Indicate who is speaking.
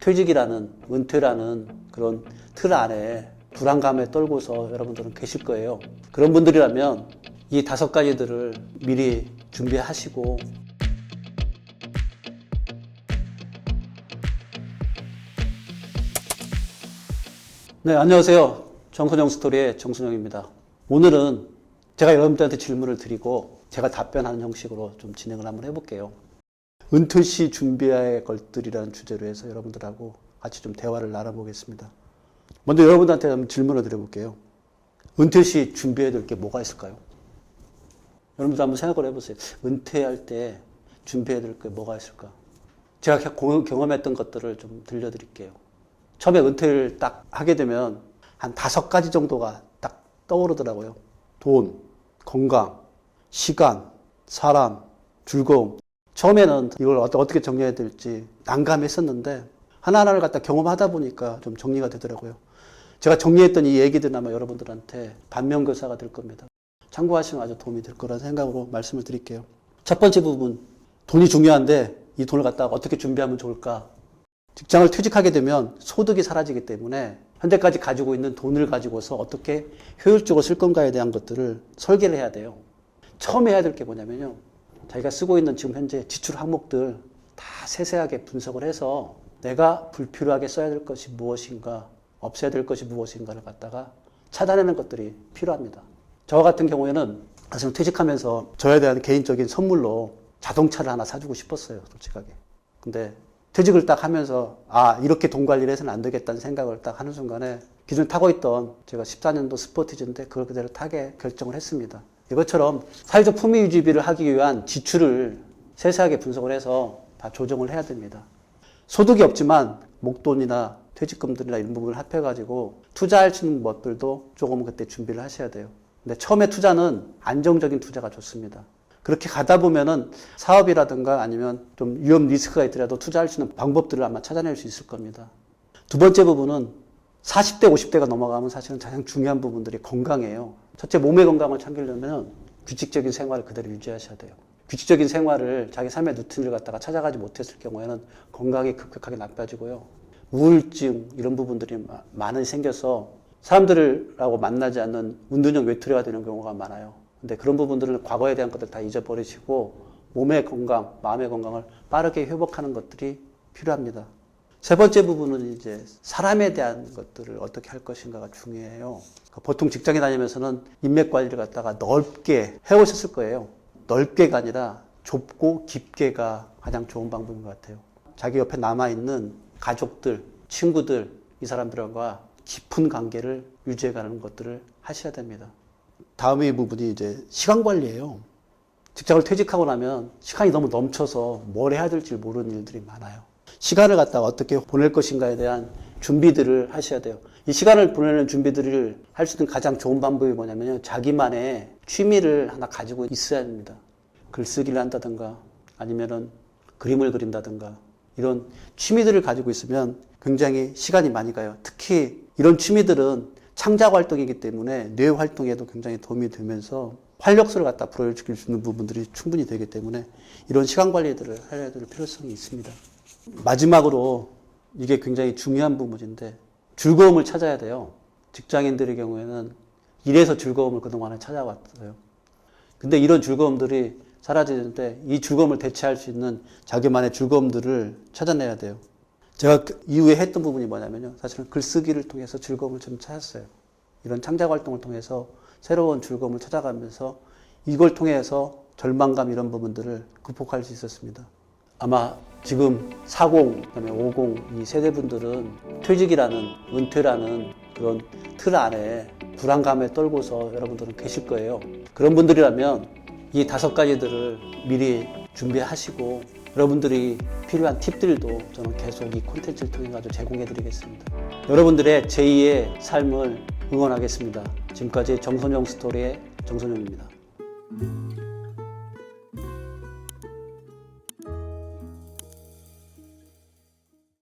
Speaker 1: 퇴직이라는 은퇴라는 그런 틀 안에 불안감에 떨고서 여러분들은 계실 거예요. 그런 분들이라면 이 다섯 가지들을 미리 준비하시고 네, 안녕하세요. 정선영 스토리의 정선영입니다. 오늘은 제가 여러분들한테 질문을 드리고 제가 답변하는 형식으로 좀 진행을 한번 해볼게요. 은퇴 시 준비해야 할 것들이라는 주제로 해서 여러분들하고 같이 좀 대화를 나눠보겠습니다. 먼저 여러분들한테 한번 질문을 드려볼게요. 은퇴 시 준비해야 될 게 뭐가 있을까요? 여러분들 한번 생각을 해보세요. 은퇴할 때 준비해야 될 게 뭐가 있을까? 제가 고- 경험했던 것들을 좀 들려드릴게요. 처음에 은퇴를 딱 하게 되면 한 다섯 가지 정도가 딱 떠오르더라고요. 돈, 건강, 시간, 사람, 즐거움. 처음에는 이걸 어떻게 정리해야 될지 난감했었는데 하나하나를 갖다 경험하다 보니까 좀 정리가 되더라고요. 제가 정리했던 이 얘기들은 아마 여러분들한테 반면교사가 될 겁니다. 참고하시면 아주 도움이 될 거라는 생각으로 말씀을 드릴게요. 첫 번째 부분, 돈이 중요한데 이 돈을 갖다가 어떻게 준비하면 좋을까? 직장을 퇴직하게 되면 소득이 사라지기 때문에 현재까지 가지고 있는 돈을 가지고서 어떻게 효율적으로 쓸 건가에 대한 것들을 설계를 해야 돼요. 처음 해야 될 게 뭐냐면요. 자기가 쓰고 있는 지금 현재 지출 항목들 다 세세하게 분석을 해서 내가 불필요하게 써야 될 것이 무엇인가, 없애야 될 것이 무엇인가를 갖다가 찾아내는 것들이 필요합니다. 저 같은 경우에는 사실 퇴직하면서 저에 대한 개인적인 선물로 자동차를 하나 사주고 싶었어요, 솔직하게. 근데 퇴직을 딱 하면서 아 이렇게 돈 관리를 해서는 안 되겠다는 생각을 딱 하는 순간에 기존에 타고 있던 제가 14년도 스포티지인데 그걸 그대로 타게 결정을 했습니다. 이것처럼 사회적 품위 유지비를 하기 위한 지출을 세세하게 분석을 해서 다 조정을 해야 됩니다. 소득이 없지만 목돈이나 퇴직금들이나 이런 부분을 합해가지고 투자할 수 있는 것들도 조금 그때 준비를 하셔야 돼요. 근데 처음에 투자는 안정적인 투자가 좋습니다. 그렇게 가다 보면은 사업이라든가 아니면 좀 위험 리스크가 있더라도 투자할 수 있는 방법들을 아마 찾아낼 수 있을 겁니다. 두 번째 부분은 40대, 50대가 넘어가면 사실은 가장 중요한 부분들이 건강이에요. 첫째, 몸의 건강을 챙기려면 규칙적인 생활을 그대로 유지하셔야 돼요. 규칙적인 생활을 자기 삶의 루틴을 갖다가 찾아가지 못했을 경우에는 건강이 급격하게 나빠지고요. 우울증 이런 부분들이 마- 많이 생겨서 사람들하고 만나지 않는 운동형 외투래가 되는 경우가 많아요. 근데 그런 부분들은 과거에 대한 것들 다 잊어버리시고 몸의 건강, 마음의 건강을 빠르게 회복하는 것들이 필요합니다. 세 번째 부분은 이제 사람에 대한 것들을 어떻게 할 것인가가 중요해요. 그러니까 보통 직장에 다니면서는 인맥 관리를 갖다가 넓게 해오셨을 거예요. 넓게가 아니라 좁고 깊게가 가장 좋은 방법인 것 같아요. 자기 옆에 남아있는 가족들, 친구들, 이 사람들과 깊은 관계를 유지해가는 것들을 하셔야 됩니다. 다음의 부분이 이제 시간 관리예요. 직장을 퇴직하고 나면 시간이 너무 넘쳐서 뭘 해야 될지 모르는 일들이 많아요. 시간을 갖다가 어떻게 보낼 것인가에 대한 준비들을 하셔야 돼요. 이 시간을 보내는 준비들을 할 수 있는 가장 좋은 방법이 뭐냐면요. 자기만의 취미를 하나 가지고 있어야 됩니다. 글쓰기를 한다든가 아니면은 그림을 그린다든가 이런 취미들을 가지고 있으면 굉장히 시간이 많이 가요. 특히 이런 취미들은 창작 활동이기 때문에 뇌 활동에도 굉장히 도움이 되면서 활력소를 갖다 불어일으킬 수 있는 부분들이 충분히 되기 때문에 이런 시간 관리들을 해야 될 필요성이 있습니다. 마지막으로 이게 굉장히 중요한 부분인데 즐거움을 찾아야 돼요. 직장인들의 경우에는 일에서 즐거움을 그동안에 찾아왔어요. 근데 이런 즐거움들이 사라지는데 이 즐거움을 대체할 수 있는 자기만의 즐거움들을 찾아내야 돼요. 제가 그 이후에 했던 부분이 뭐냐면요. 사실은 글쓰기를 통해서 즐거움을 좀 찾았어요. 이런 창작 활동을 통해서 새로운 즐거움을 찾아가면서 이걸 통해서 절망감 이런 부분들을 극복할 수 있었습니다. 아마 지금 40, 그다음에 50 이 세대분들은 퇴직이라는 은퇴라는 그런 틀 안에 불안감에 떨고서 여러분들은 계실 거예요. 그런 분들이라면 이 다섯 가지들을 미리 준비하시고 여러분들이 필요한 팁들도 저는 계속 이 콘텐츠를 통해 가지고 제공해 드리겠습니다. 여러분들의 제2의 삶을 응원하겠습니다. 지금까지 정선영 스토리의 정선영입니다.